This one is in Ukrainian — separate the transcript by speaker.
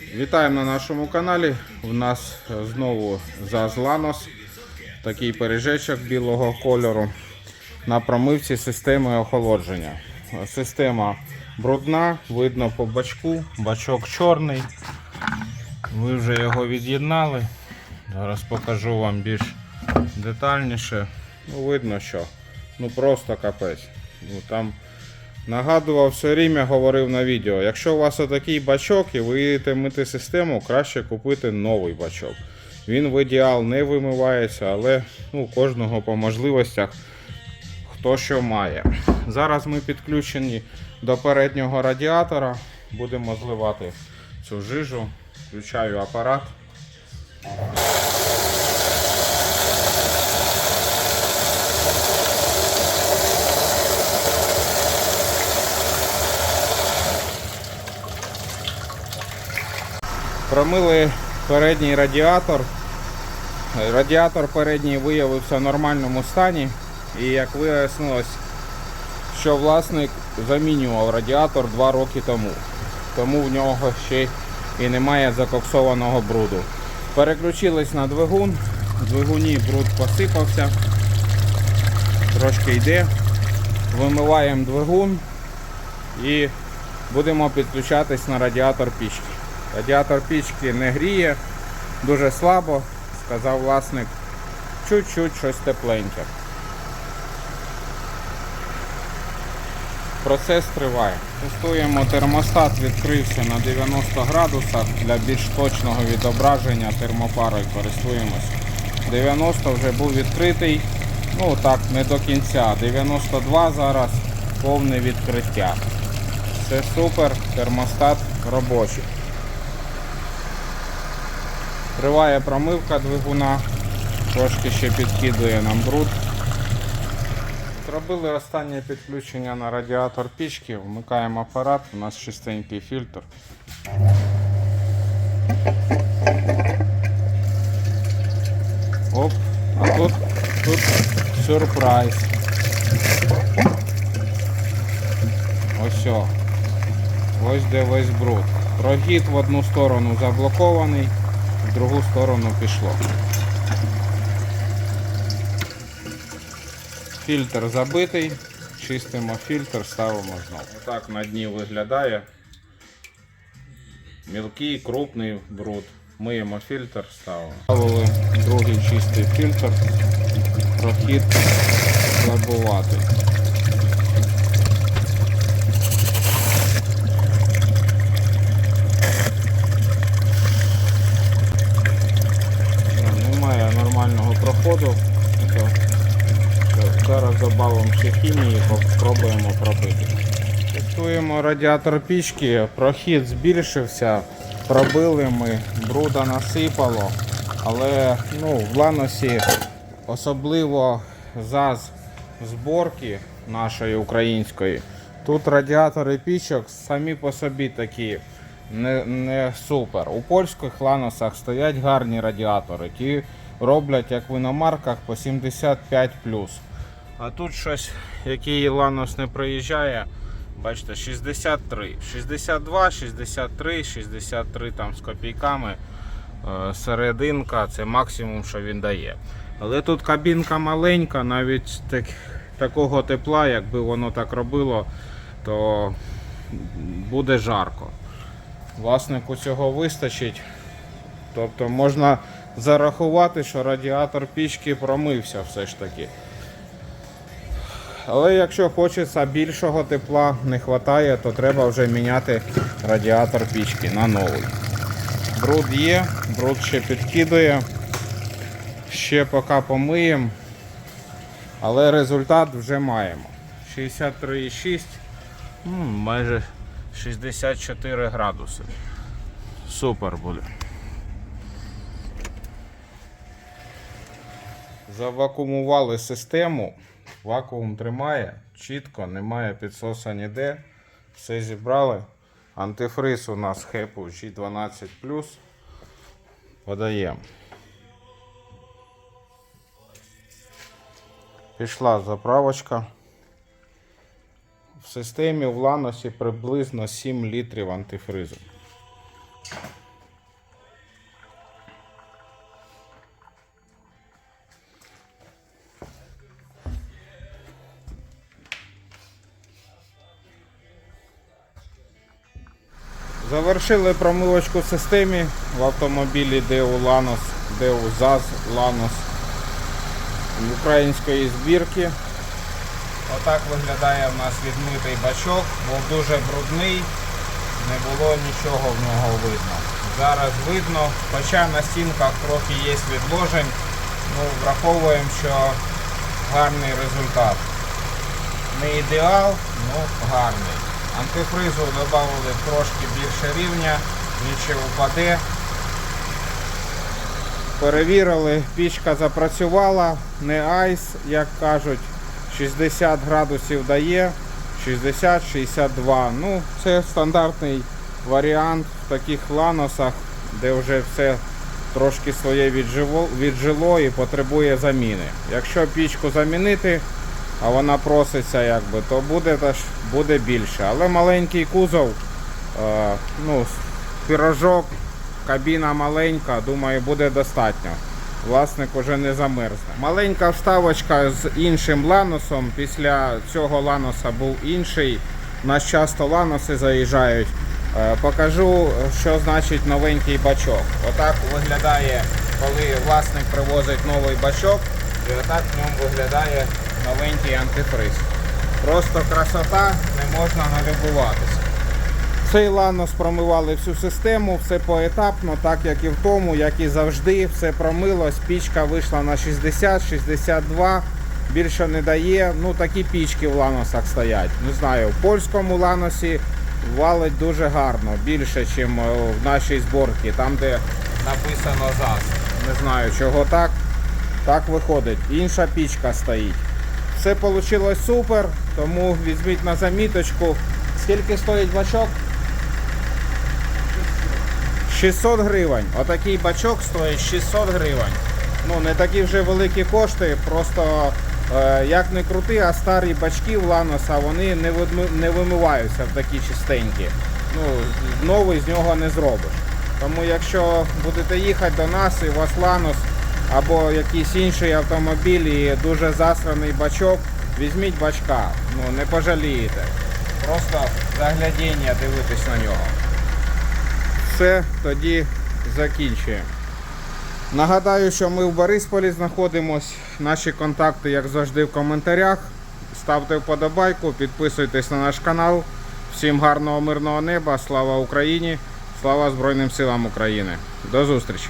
Speaker 1: Вітаємо на нашому каналі. У нас знову ЗАЗ Ланос, такий пережечок білого кольору на промивці системи охолодження. Система брудна, видно по бачку, бачок чорний. Ви вже його від'єднали. Зараз покажу вам більш детальніше. Ну, видно, що ну просто капець. Ну, там Нагадував все рівня, говорив на відео. Якщо у вас отакий бачок і ви їдете мити систему, краще купити новий бачок. Він в ідеал не вимивається, але ну, кожного по можливостях хто що має. Зараз ми підключені до переднього радіатора. Будемо зливати цю жижу. Включаю апарат. Промили передній радіатор. Радіатор передній виявився в нормальному стані. І як вияснилось, що власник замінював радіатор 2 роки тому. Тому в нього ще і немає закоксованого бруду. Переключились на двигун. В двигуні бруд посипався. Трошки йде. Вимиваємо двигун і будемо підключатись на радіатор пічки. Радіатор пічки не гріє, дуже слабо, сказав власник, чуть-чуть щось тепленьке. Процес триває. Тестуємо термостат, відкрився на 90 градусах для більш точного відображення термопарою користуємось. 90 вже був відкритий, ну так, не до кінця. 92 зараз повне відкриття. Все супер, термостат робочий. Триває промивка двигуна, трошки ще підкидує нам бруд. Зробили останнє підключення на радіатор пічки, вмикаємо апарат, у нас чистенький фільтр. Оп, а тут, тут сюрприз. Ось. Ось де весь бруд. Прохід в одну сторону заблокований, в другу сторону пішло. Фільтр забитий, чистимо фільтр, ставимо знову. Отак на дні виглядає. Мілкий, крупний бруд. Миємо фільтр, ставимо. Ставили другий чистий фільтр. Прохід слабуватий. Ну, Немає нормального. То Зараз додамо ще хімії, спробуємо пробити. Тестуємо радіатор пічки, прохід збільшився, пробили ми, бруда насипало, але ну, в ланосі особливо ЗАЗ зборки нашої української. Тут радіатори пічок самі по собі такі не, не супер. У польських ланосах стоять гарні радіатори. Ті роблять, як в іномарках, по 75 А тут щось, який ланос не проїжджає, бачите, 63. 62, 63, 63 там з копійками. Е, Серединка це максимум, що він дає. Але тут кабінка маленька, навіть так, такого тепла, якби воно так робило, то буде жарко. Власнику цього вистачить. Тобто можна зарахувати, що радіатор пічки промився все ж таки. Але якщо хочеться більшого тепла не вистачає, то треба вже міняти радіатор пічки на новий. Бруд є, бруд ще підкидує. Ще поки помиємо. Але результат вже маємо. 63,6, майже 64 градуси. Супер буде. Завакуумували систему. Вакуум тримає, чітко, немає підсоса ніде. Все зібрали. Антифриз у нас хепу G12. Подаємо. Пішла заправочка. В системі в ланосі приблизно 7 літрів антифризу. Завершили промивочку в системі в автомобілі DEU Lanos, DEU ZAZ Lanos української збірки. Отак виглядає в нас відмитий бачок, був дуже брудний, не було нічого в нього видно. Зараз видно, хоча на стінках трохи є відложень, ну, враховуємо, що гарний результат. Не ідеал, ну гарний. Антифризу додали трошки більше рівня, ніче упаде. Перевірили, пічка запрацювала, не айс, як кажуть, 60 градусів дає, 60-62. Ну, це стандартний варіант в таких ланосах, де вже все трошки своє віджило і потребує заміни. Якщо пічку замінити, а вона проситься, якби, то буде, теж буде більше. Але маленький кузов, е, ну, пірожок, кабіна маленька, думаю, буде достатньо. Власник уже не замерзне. Маленька вставочка з іншим ланосом. Після цього ланоса був інший. Нас часто ланоси заїжджають. Е, Покажу, що значить новенький бачок. Отак виглядає, коли власник привозить новий бачок, і отак в ньому виглядає новенький антифриз. Просто красота, не можна налюбуватися. Цей ланос промивали всю систему, все поетапно, так як і в тому, як і завжди, все промилось. Пічка вийшла на 60-62, більше не дає. Ну такі пічки в ланосах стоять. Не знаю, в польському ланосі валить дуже гарно, більше, ніж в нашій зборці, там де написано ЗАЗ. Не знаю, чого так. Так виходить. Інша пічка стоїть. Все вийшло супер, тому візьміть на заміточку. Скільки стоїть бачок? 600 гривень. Отакий бачок стоїть 600 гривень. Ну, не такі вже великі кошти, просто е, як не крути, а старі бачки в Ланоса вони не, не вимиваються в такі чистенькі. Ну, новий з нього не зробиш. Тому якщо будете їхати до нас і у вас Ланос або якийсь інший автомобіль і дуже засраний бачок, візьміть бачка, ну не пожалієте. Просто заглядіння дивитись на нього. Все, тоді закінчуємо. Нагадаю, що ми в Борисполі знаходимось. Наші контакти, як завжди, в коментарях. Ставте вподобайку, підписуйтесь на наш канал. Всім гарного мирного неба, слава Україні, слава Збройним силам України. До зустрічі!